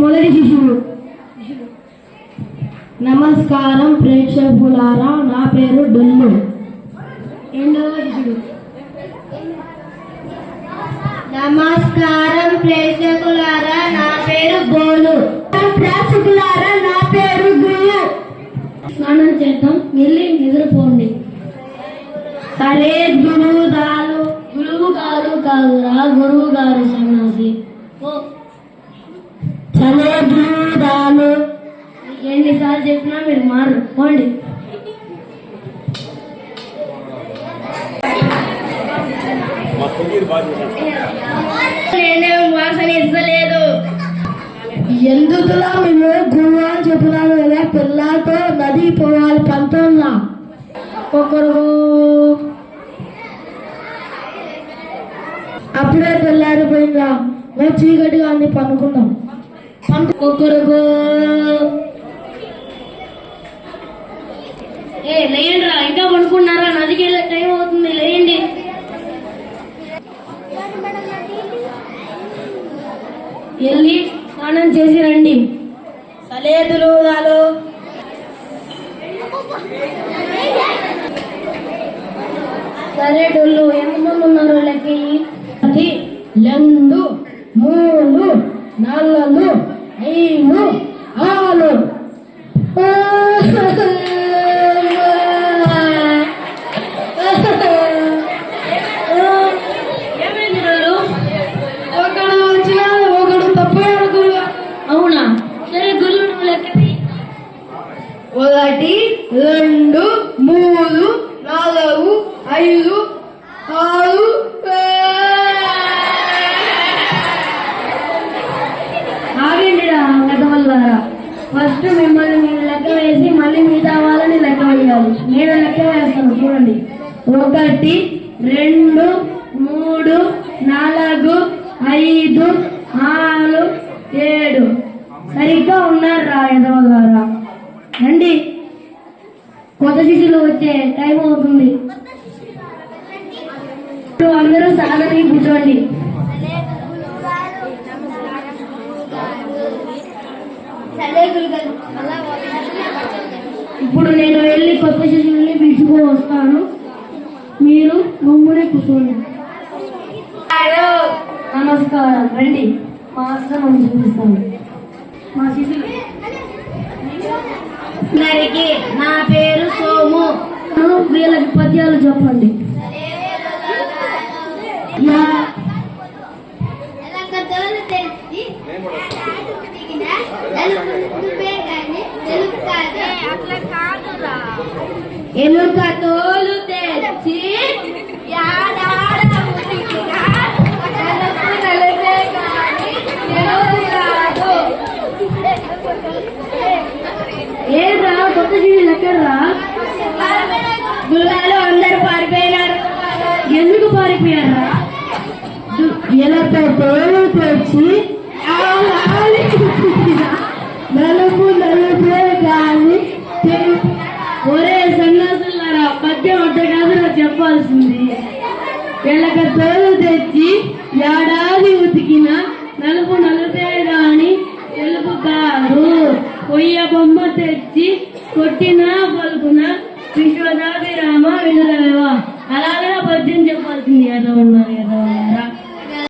మొదటి శిశువు నమస్కారం ప్రేక్షకులారా నా పేరు డొల్లు. రెండవ శిశువు నమస్కారం ప్రేక్షకులారా నా పేరు బోలు. ప్రేక్షకులారా నా పేరు గుళ్ళు స్నానం చేద్దాం వెళ్ళి నిద్రపోండి. సరే గురువు గారు గురువు గారు కాదురా గురువు గారు సన్నాసి. గారు ఎన్నిసార్లు చెప్పినా మీరు మారు. పోండి. నేనేం వాసన ఇస్తలేదు ఎందుకులా మేము గురువు అని చెప్పినాము కదా పిల్లలతో నది పోవాలి పంతంలా ఒకరు అప్పుడే పిల్లారి పోయిందా? మేము చీకటిగా అన్ని పనుకున్నాం. ఒక్కరుగో ఏ లేయండి రా ఇంకా పనుకున్నారా? నదికి వెళ్ళే టైం అవుతుంది లేయండి. వెళ్ళి స్నానం చేసి రండి. సలేదులు దాలు సరే డొల్లు ఎంతమంది ఉన్నారు లెక్కి అది రెండు మూడు నాలుగు ఐదు ఆరు ఏమైంది డొల్లు? ఒకడు వచ్చినా ఒకడు తప్పోయాడు గురు అవునా సరే గురు నువ్వు లెక్క తీయి. ఒకటి రెండు మూడు. ఫస్ట్ మిమ్మల్ని మీరు లెక్క వేసి మళ్ళీ మిగతా వాళ్ళని లెక్క వేయాలి. నేను లెక్క వేస్తాను చూడండి. ఒకటి రెండు మూడు నాలుగు ఐదు ఆరు ఏడు. సరిగ్గా ఉన్నారు రా ఎదవల్లారా రండి. కొత్త శిశులు వచ్చే టైం అవుతుంది. అందరూ సాగని కూర్చోండి. ఇప్పుడు నేను వెళ్ళి కొత్త శిశువుల్ని పిలుచుకొని వస్తాను. మీరు గుమ్మునే కూర్చోండి. నమస్కారం. రండి. మా ఆశ్రమం చూపిస్తాను మా అందరికి నా పేరు సోము. వీళ్ళకి పద్యాలు చెప్పండి. యా- ఎలుక తోలు తెచ్చి ఏరా కొత్త జీవి లెక్కరా గురుగారు అందరూ పారిపోయినారు ఎందుకు పారిపోయారా? ఎలుక తోలు తెచ్చి ఒరే సన్నాసులారా పద్యం ఒడ్డ కాదురా చెప్పాల్సింది. వీళ్ళకి తోలు తెచ్చి ఏడాది ఉతికిన నలుపు నలుపే అని తెలుపుతారు కొయ్య బొమ్మ తెచ్చి కొట్టిన పలుకున విశ్వదాభిరామ వినురవ అలాగే పద్యం చెప్పాల్సింది అలా ఉన్నది.